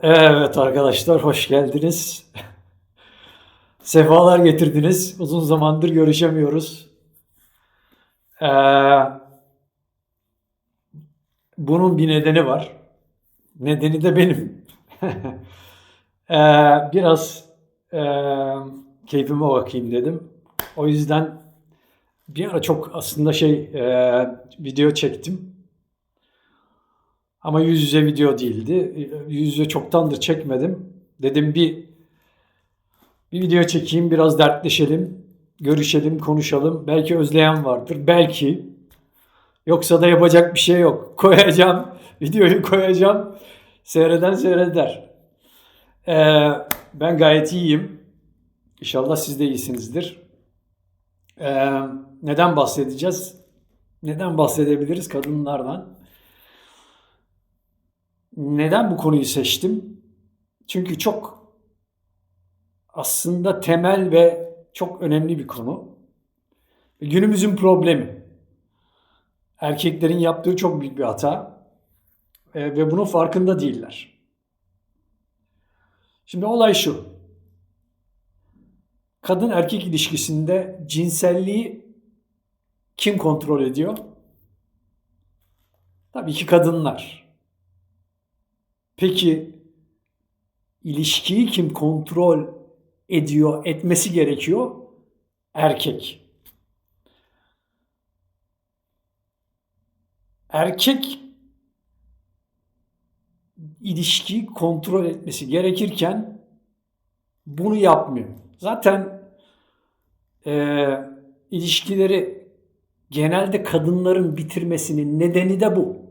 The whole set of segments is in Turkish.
Evet arkadaşlar hoş geldiniz. Sefalar getirdiniz. Uzun zamandır görüşemiyoruz. Ee, bunun bir nedeni var. Nedeni de benim. Ee, biraz e, keyfime bakayım dedim. O yüzden bir ara çok aslında şey e, video çektim. Ama yüz yüze video değildi. Yüz yüze çoktandır çekmedim. Dedim bir bir video çekeyim, biraz dertleşelim, görüşelim, konuşalım. Belki özleyen vardır, belki. Yoksa da yapacak bir şey yok. Koyacağım, videoyu koyacağım. Seyreden seyreder. Ee, ben gayet iyiyim. İnşallah siz de iyisinizdir. Ee, neden bahsedeceğiz? Neden bahsedebiliriz kadınlardan? Neden bu konuyu seçtim? Çünkü çok aslında temel ve çok önemli bir konu. Günümüzün problemi. Erkeklerin yaptığı çok büyük bir hata e, ve bunun farkında değiller. Şimdi olay şu. Kadın erkek ilişkisinde cinselliği kim kontrol ediyor? Tabii ki kadınlar. Peki ilişkiyi kim kontrol ediyor, etmesi gerekiyor? Erkek. Erkek ilişkiyi kontrol etmesi gerekirken bunu yapmıyor. Zaten e, ilişkileri genelde kadınların bitirmesinin nedeni de bu.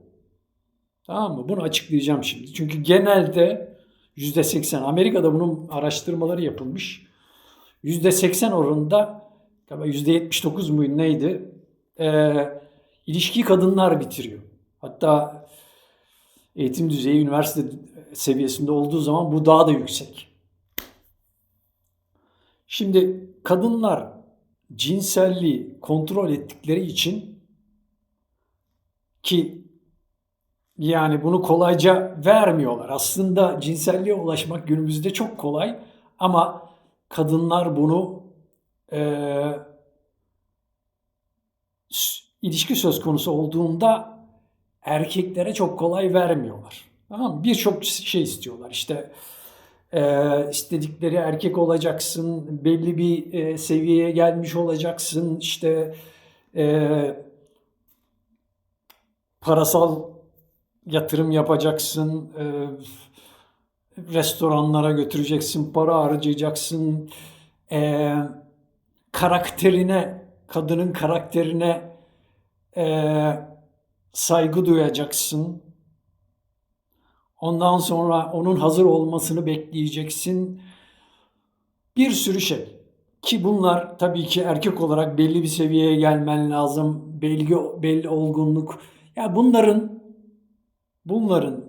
Tamam mı? Bunu açıklayacağım şimdi. Çünkü genelde %80 Amerika'da bunun araştırmaları yapılmış. %80 oranında galiba %79 muydu neydi? Ee, ilişkiyi kadınlar bitiriyor. Hatta eğitim düzeyi üniversite seviyesinde olduğu zaman bu daha da yüksek. Şimdi kadınlar cinselliği kontrol ettikleri için ki yani bunu kolayca vermiyorlar. Aslında cinselliğe ulaşmak günümüzde çok kolay ama kadınlar bunu e, ilişki söz konusu olduğunda erkeklere çok kolay vermiyorlar. Tamam mı? Birçok şey istiyorlar. İşte e, istedikleri erkek olacaksın, belli bir e, seviyeye gelmiş olacaksın, işte e, parasal yatırım yapacaksın, e, restoranlara götüreceksin, para harcayacaksın, e, karakterine, kadının karakterine e, saygı duyacaksın. Ondan sonra onun hazır olmasını bekleyeceksin. Bir sürü şey. Ki bunlar tabii ki erkek olarak belli bir seviyeye gelmen lazım. Belli, belli olgunluk. Ya bunların bunların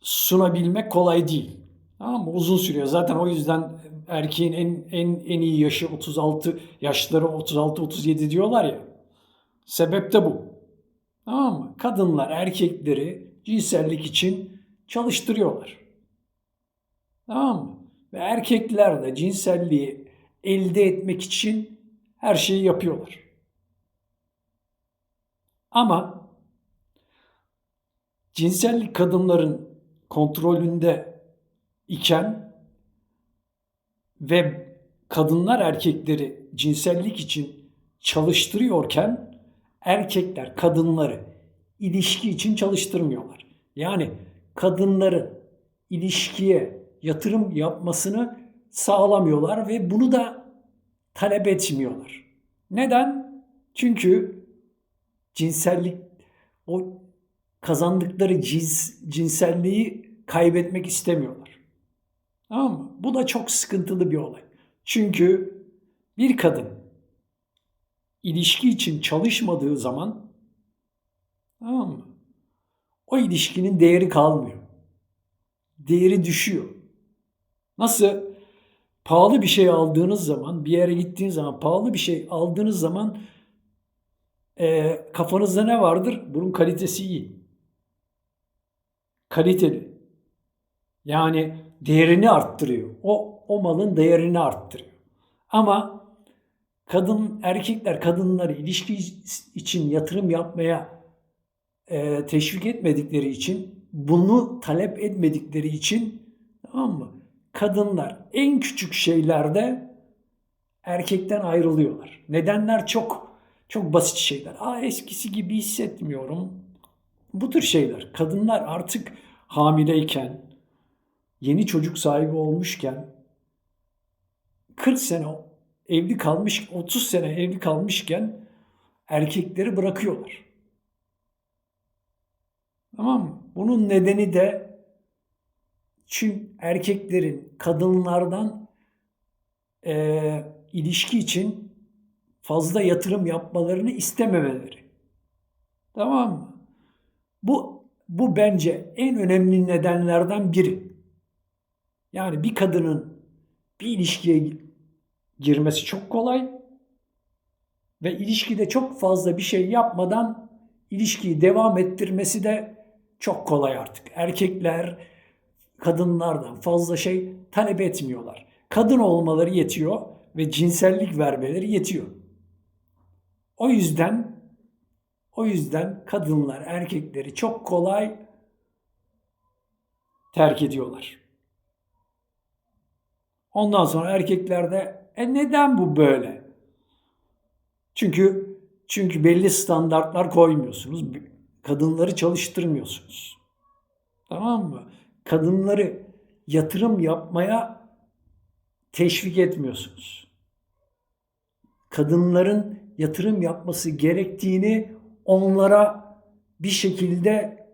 sunabilmek kolay değil. Tamam mı? Uzun sürüyor. Zaten o yüzden erkeğin en en en iyi yaşı 36 yaşları 36 37 diyorlar ya. Sebep de bu. Tamam mı? Kadınlar erkekleri cinsellik için çalıştırıyorlar. Tamam mı? Ve erkekler de cinselliği elde etmek için her şeyi yapıyorlar. Ama cinsellik kadınların kontrolünde iken ve kadınlar erkekleri cinsellik için çalıştırıyorken erkekler kadınları ilişki için çalıştırmıyorlar. Yani kadınların ilişkiye yatırım yapmasını sağlamıyorlar ve bunu da talep etmiyorlar. Neden? Çünkü cinsellik o kazandıkları cins, cinselliği kaybetmek istemiyorlar. Tamam mı? Bu da çok sıkıntılı bir olay. Çünkü bir kadın ilişki için çalışmadığı zaman tamam mı? O ilişkinin değeri kalmıyor. Değeri düşüyor. Nasıl? Pahalı bir şey aldığınız zaman, bir yere gittiğiniz zaman, pahalı bir şey aldığınız zaman e, kafanızda ne vardır? Bunun kalitesi iyi. Kaliteli. Yani değerini arttırıyor. O, o malın değerini arttırıyor. Ama kadın erkekler kadınları ilişki için yatırım yapmaya e, teşvik etmedikleri için bunu talep etmedikleri için tamam mı? Kadınlar en küçük şeylerde erkekten ayrılıyorlar. Nedenler çok çok basit şeyler. Aa eskisi gibi hissetmiyorum. Bu tür şeyler. Kadınlar artık hamileyken, yeni çocuk sahibi olmuşken 40 sene evli kalmış, 30 sene evli kalmışken erkekleri bırakıyorlar. Tamam mı? Bunun nedeni de çünkü erkeklerin kadınlardan e, ilişki için fazla yatırım yapmalarını istememeleri. Tamam mı? Bu bu bence en önemli nedenlerden biri. Yani bir kadının bir ilişkiye girmesi çok kolay ve ilişkide çok fazla bir şey yapmadan ilişkiyi devam ettirmesi de çok kolay artık. Erkekler kadınlardan fazla şey talep etmiyorlar. Kadın olmaları yetiyor ve cinsellik vermeleri yetiyor. O yüzden o yüzden kadınlar erkekleri çok kolay terk ediyorlar. Ondan sonra erkekler de e neden bu böyle? Çünkü çünkü belli standartlar koymuyorsunuz. Kadınları çalıştırmıyorsunuz. Tamam mı? Kadınları yatırım yapmaya teşvik etmiyorsunuz. Kadınların yatırım yapması gerektiğini onlara bir şekilde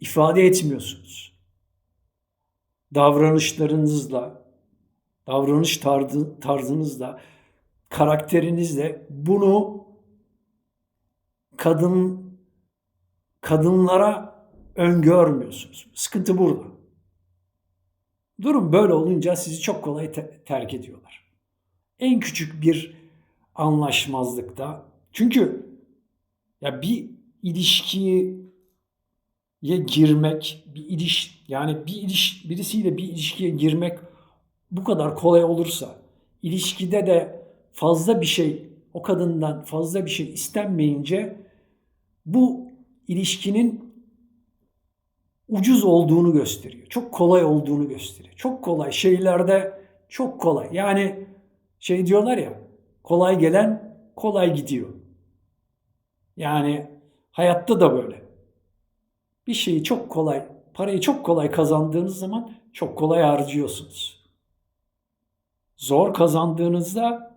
ifade etmiyorsunuz. Davranışlarınızla, davranış tarzı, tarzınızla, karakterinizle bunu kadın kadınlara öngörmüyorsunuz. Sıkıntı burada. Durum böyle olunca sizi çok kolay te- terk ediyorlar. En küçük bir anlaşmazlıkta çünkü ya bir ilişkiye girmek, bir iliş yani bir iliş birisiyle bir ilişkiye girmek bu kadar kolay olursa ilişkide de fazla bir şey o kadından fazla bir şey istenmeyince bu ilişkinin ucuz olduğunu gösteriyor. Çok kolay olduğunu gösteriyor. Çok kolay şeylerde çok kolay. Yani şey diyorlar ya kolay gelen kolay gidiyor. Yani hayatta da böyle. Bir şeyi çok kolay, parayı çok kolay kazandığınız zaman çok kolay harcıyorsunuz. Zor kazandığınızda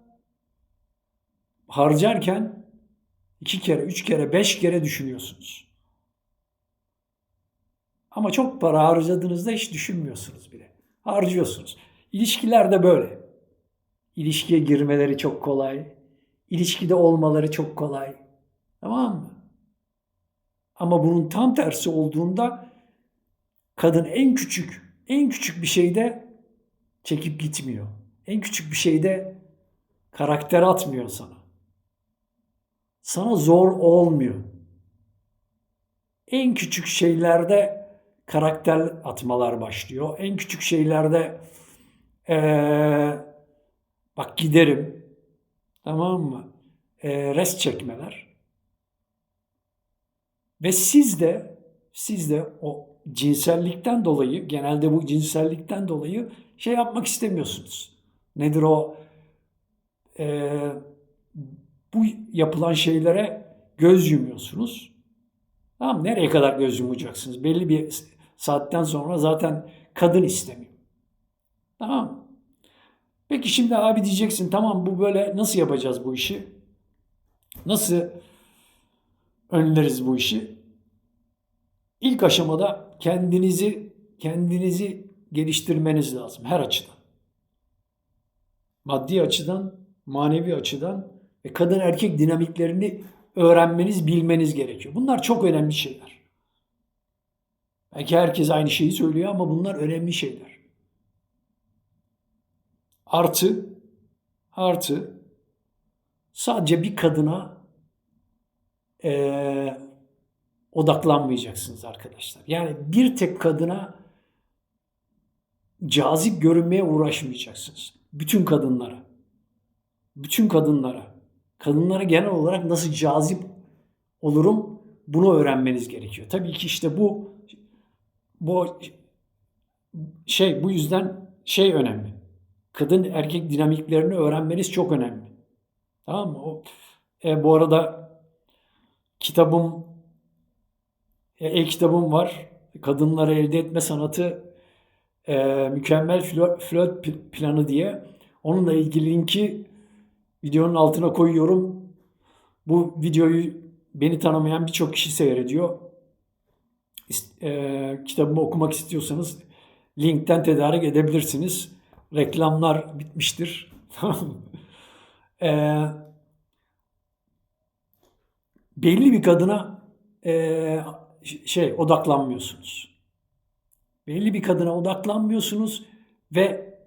harcarken iki kere, üç kere, beş kere düşünüyorsunuz. Ama çok para harcadığınızda hiç düşünmüyorsunuz bile. Harcıyorsunuz. İlişkilerde böyle. İlişkiye girmeleri çok kolay. İlişkide olmaları çok kolay. Tamam mı? Ama bunun tam tersi olduğunda kadın en küçük, en küçük bir şeyde çekip gitmiyor. En küçük bir şeyde karakter atmıyor sana. Sana zor olmuyor. En küçük şeylerde karakter atmalar başlıyor. En küçük şeylerde ee, bak giderim tamam mı? E, rest çekmeler. Ve siz de siz de o cinsellikten dolayı genelde bu cinsellikten dolayı şey yapmak istemiyorsunuz. Nedir o? Ee, bu yapılan şeylere göz yumuyorsunuz. Tamam nereye kadar göz yumacaksınız? Belli bir saatten sonra zaten kadın istemiyor. Tamam Peki şimdi abi diyeceksin tamam bu böyle nasıl yapacağız bu işi? Nasıl önleriz bu işi? İlk aşamada kendinizi kendinizi geliştirmeniz lazım her açıdan. Maddi açıdan, manevi açıdan ve kadın erkek dinamiklerini öğrenmeniz, bilmeniz gerekiyor. Bunlar çok önemli şeyler. Belki herkes aynı şeyi söylüyor ama bunlar önemli şeyler. Artı artı sadece bir kadına e, odaklanmayacaksınız arkadaşlar. Yani bir tek kadına cazip görünmeye uğraşmayacaksınız. Bütün kadınlara. Bütün kadınlara. Kadınlara genel olarak nasıl cazip olurum bunu öğrenmeniz gerekiyor. Tabii ki işte bu bu şey bu yüzden şey önemli. Kadın erkek dinamiklerini öğrenmeniz çok önemli. Tamam mı? O, e, bu arada kitabım e-kitabım var. Kadınları elde etme sanatı e, mükemmel flört, flört planı diye. Onunla ilgili linki videonun altına koyuyorum. Bu videoyu beni tanımayan birçok kişi seyrediyor. E, kitabımı okumak istiyorsanız linkten tedarik edebilirsiniz. Reklamlar bitmiştir. e, belli bir kadına e, şey odaklanmıyorsunuz. Belli bir kadına odaklanmıyorsunuz ve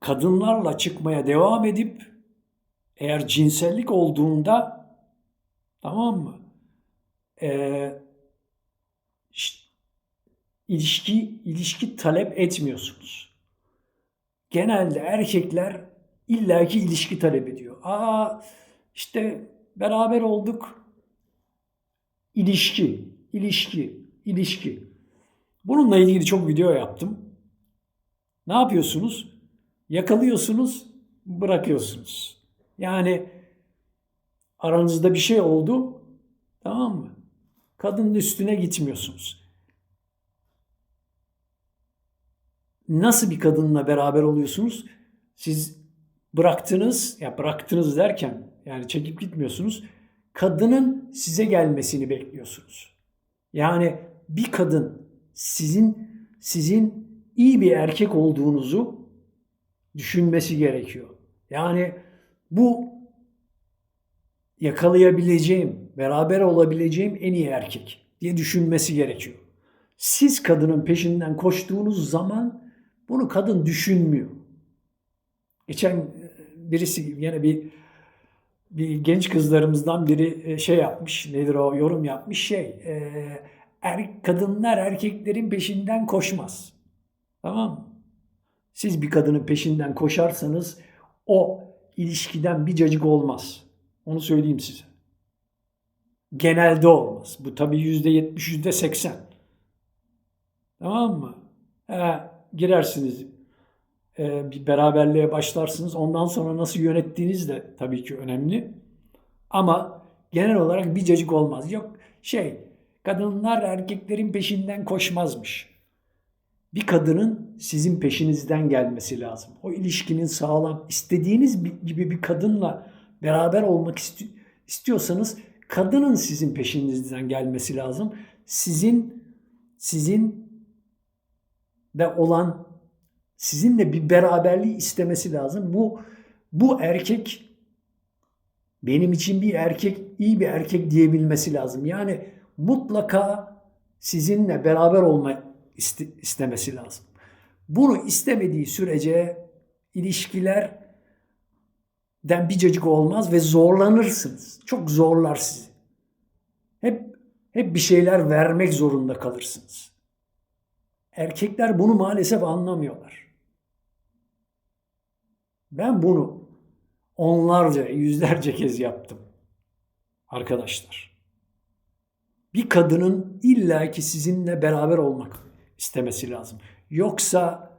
kadınlarla çıkmaya devam edip eğer cinsellik olduğunda tamam mı? İşte, ilişki ilişki talep etmiyorsunuz. Genelde erkekler illaki ilişki talep ediyor. Aa işte beraber olduk. İlişki, ilişki, ilişki. Bununla ilgili çok video yaptım. Ne yapıyorsunuz? Yakalıyorsunuz, bırakıyorsunuz. Yani aranızda bir şey oldu, tamam mı? Kadının üstüne gitmiyorsunuz. Nasıl bir kadınla beraber oluyorsunuz? Siz bıraktınız, ya bıraktınız derken yani çekip gitmiyorsunuz. Kadının size gelmesini bekliyorsunuz. Yani bir kadın sizin sizin iyi bir erkek olduğunuzu düşünmesi gerekiyor. Yani bu yakalayabileceğim, beraber olabileceğim en iyi erkek diye düşünmesi gerekiyor. Siz kadının peşinden koştuğunuz zaman bunu kadın düşünmüyor. Geçen birisi yine bir bir genç kızlarımızdan biri şey yapmış, nedir o yorum yapmış şey, e, er, kadınlar erkeklerin peşinden koşmaz. Tamam? Siz bir kadının peşinden koşarsanız o ilişkiden bir cacık olmaz. Onu söyleyeyim size. Genelde olmaz. Bu tabii yüzde yetmiş, yüzde seksen. Tamam mı? He, girersiniz, e, bir beraberliğe başlarsınız. Ondan sonra nasıl yönettiğiniz de tabii ki önemli. Ama genel olarak bir cacık olmaz. Yok şey, kadınlar erkeklerin peşinden koşmazmış. Bir kadının sizin peşinizden gelmesi lazım. O ilişkinin sağlam, istediğiniz gibi bir kadınla beraber olmak isti- istiyorsanız kadının sizin peşinizden gelmesi lazım. Sizin sizin de olan sizinle bir beraberliği istemesi lazım. Bu bu erkek benim için bir erkek, iyi bir erkek diyebilmesi lazım. Yani mutlaka sizinle beraber olma istemesi lazım. Bunu istemediği sürece ilişkilerden bir cacık olmaz ve zorlanırsınız. Çok zorlar sizi. Hep hep bir şeyler vermek zorunda kalırsınız. Erkekler bunu maalesef anlamıyorlar. Ben bunu onlarca, yüzlerce kez yaptım. Arkadaşlar. Bir kadının illaki sizinle beraber olmak istemesi lazım. Yoksa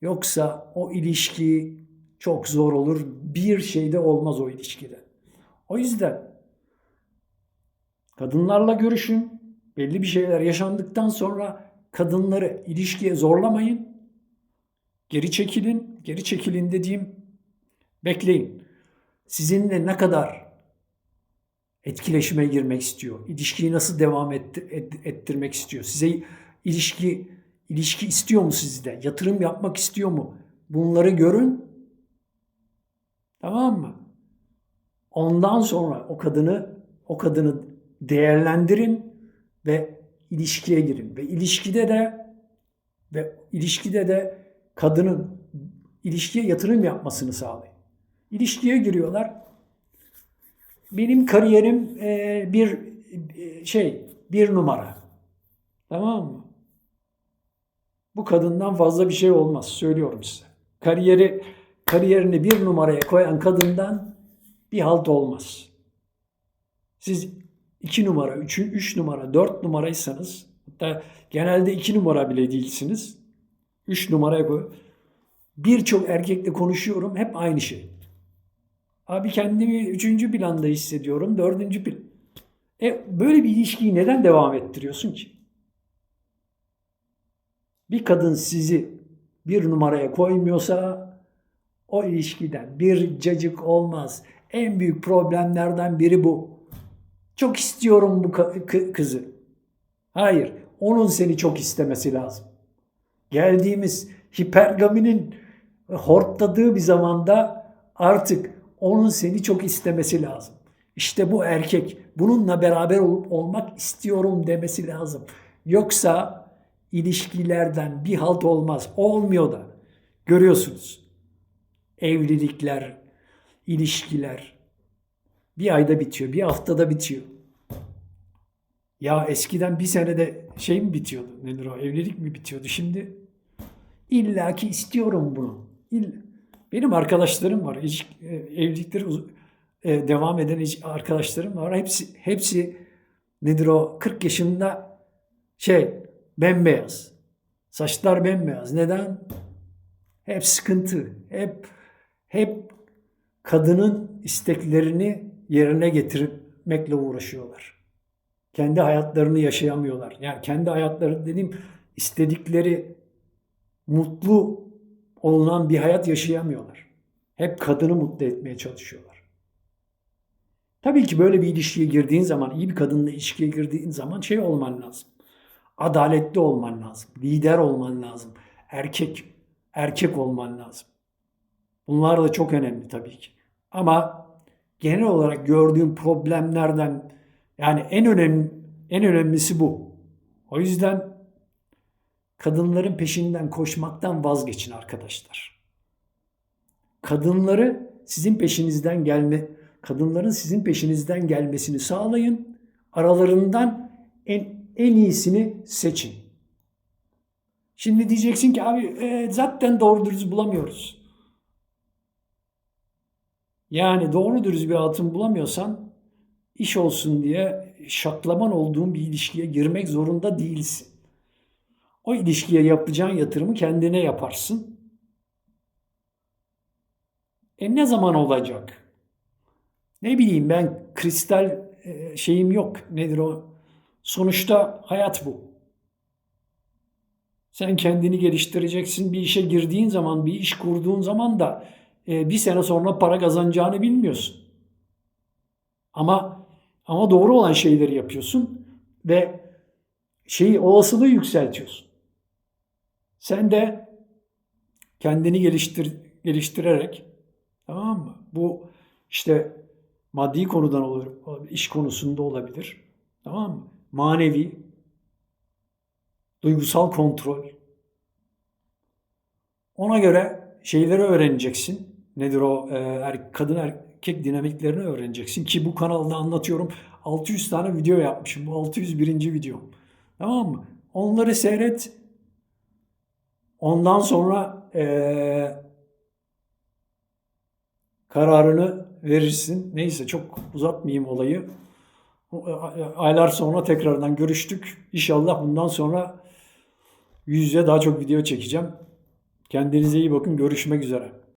yoksa o ilişki çok zor olur. Bir şeyde olmaz o ilişkide. O yüzden kadınlarla görüşün. Belli bir şeyler yaşandıktan sonra kadınları ilişkiye zorlamayın. Geri çekilin. Geri çekilin dediğim bekleyin. Sizinle ne kadar etkileşime girmek istiyor? İlişkiyi nasıl devam ettirmek istiyor? Size ilişki ilişki istiyor mu sizde? Yatırım yapmak istiyor mu? Bunları görün. Tamam mı? Ondan sonra o kadını o kadını değerlendirin ve ilişkiye girin ve ilişkide de ve ilişkide de kadının ilişkiye yatırım yapmasını sağlayın. İlişkiye giriyorlar. benim kariyerim e, bir e, şey bir numara. Tamam mı? Bu kadından fazla bir şey olmaz. Söylüyorum size. Kariyeri kariyerini bir numaraya koyan kadından bir halt olmaz. Siz iki numara, üç, üç numara, dört numaraysanız hatta genelde iki numara bile değilsiniz. Üç numaraya koy. Birçok erkekle konuşuyorum. Hep aynı şey. Abi kendimi üçüncü planda hissediyorum. Dördüncü plan. E böyle bir ilişkiyi neden devam ettiriyorsun ki? Bir kadın sizi bir numaraya koymuyorsa o ilişkiden bir cacık olmaz. En büyük problemlerden biri bu. Çok istiyorum bu kızı. Hayır, onun seni çok istemesi lazım. Geldiğimiz hipergaminin hortladığı bir zamanda artık onun seni çok istemesi lazım. İşte bu erkek bununla beraber olup olmak istiyorum demesi lazım. Yoksa ilişkilerden bir halt olmaz. Olmuyor da. Görüyorsunuz. Evlilikler, ilişkiler bir ayda bitiyor, bir haftada bitiyor. Ya eskiden bir senede şey mi bitiyordu? Nedir o? Evlilik mi bitiyordu? Şimdi illaki istiyorum bunu. İlla. Benim arkadaşlarım var. E, Evlilikleri e, devam eden arkadaşlarım var. Hepsi hepsi nedir o? 40 yaşında şey bembeyaz. Saçlar bembeyaz. Neden? Hep sıkıntı. Hep hep kadının isteklerini yerine getirmekle uğraşıyorlar. Kendi hayatlarını yaşayamıyorlar. Yani kendi hayatları dediğim istedikleri mutlu olunan bir hayat yaşayamıyorlar. Hep kadını mutlu etmeye çalışıyorlar. Tabii ki böyle bir ilişkiye girdiğin zaman, iyi bir kadınla ilişkiye girdiğin zaman şey olman lazım. Adaletli olman lazım. Lider olman lazım. Erkek, erkek olman lazım. Bunlar da çok önemli tabii ki. Ama genel olarak gördüğüm problemlerden yani en önemli en önemlisi bu. O yüzden kadınların peşinden koşmaktan vazgeçin arkadaşlar. Kadınları sizin peşinizden gelme, kadınların sizin peşinizden gelmesini sağlayın. Aralarından en en iyisini seçin. Şimdi diyeceksin ki abi e, zaten doğru dürüst bulamıyoruz. Yani doğru dürüst bir hatun bulamıyorsan iş olsun diye şaklaman olduğun bir ilişkiye girmek zorunda değilsin. O ilişkiye yapacağın yatırımı kendine yaparsın. E ne zaman olacak? Ne bileyim ben kristal e, şeyim yok. Nedir o? Sonuçta hayat bu. Sen kendini geliştireceksin. Bir işe girdiğin zaman, bir iş kurduğun zaman da e, bir sene sonra para kazanacağını bilmiyorsun. Ama ama doğru olan şeyleri yapıyorsun ve şeyi olasılığı yükseltiyorsun. Sen de kendini geliştir geliştirerek tamam mı? Bu işte maddi konudan olur, iş konusunda olabilir. Tamam mı? Manevi, duygusal kontrol. Ona göre şeyleri öğreneceksin. Nedir o e, er, kadın erkek dinamiklerini öğreneceksin ki bu kanalda anlatıyorum. 600 tane video yapmışım. Bu 601. videom. Tamam mı? Onları seyret. Ondan sonra e, kararını verirsin. Neyse çok uzatmayayım olayı. Aylar sonra tekrardan görüştük. İnşallah bundan sonra yüz yüze daha çok video çekeceğim. Kendinize iyi bakın. Görüşmek üzere.